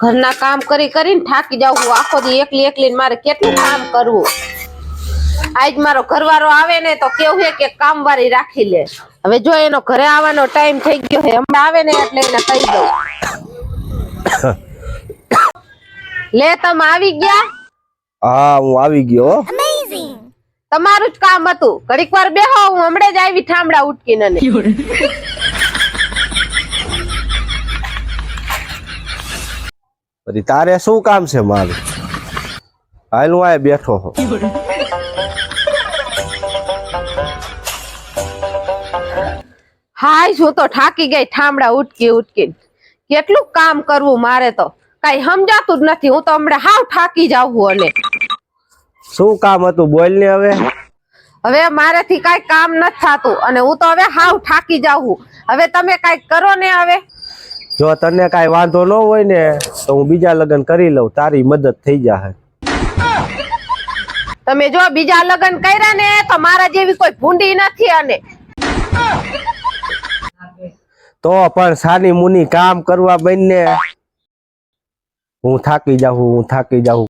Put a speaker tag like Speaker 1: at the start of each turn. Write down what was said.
Speaker 1: ઘરના કામ કરી કરીને થાકી જાઉં હું આખો દી એકલી એકલી મારે કેટલું કામ કરવું? આજ મારો ઘરવાળો આવે ને તો કેવું હે કે કામવાળી રાખી લે. હવે જો એનો ઘરે આવવાનો ટાઈમ થઈ ગયો છે હમણાં આવે ને એટલે એને કહી દઉં. લે તમે આવી ગયા?
Speaker 2: હા હું આવી ગયો
Speaker 1: તમારું જ કામ હતું. ઘડીક વાર બેહો હું હમણાં જ આવી ઠામડા ઉટકીને
Speaker 2: પછી તારે શું કામ છે મારું? હાલ હું આ બેઠો હો.
Speaker 1: હાય હું તો થાકી ગઈ ઠામડા ઉટકી ઉટકી. કેટલું કામ કરવું મારે તો? કઈ સમજાતું જ નથી. હું તો હમણાં હાવ થાકી જાઉં અને
Speaker 2: શું કામ હતું? બોલ ને હવે.
Speaker 1: હવે મારાથી કઈ કામ નથી થતું. અને હું તો હવે હાવ થાકી જાઉં હવે તમે કઈ કરો ને હવે.
Speaker 2: જો તને કાંઈ વાંધો ન હોય ને તો હું બીજા લગ્ન કરી લઉં. તારી મદદ થઈ જાય
Speaker 1: તમે જો બીજા લગ્ન કર્યા ને તો મારા જેવી કોઈ ભૂંડી નથી અને.
Speaker 2: તો પણ સાની મુની કામ કરવા બનને હું થાકી જાઉં હું થાકી જાઉં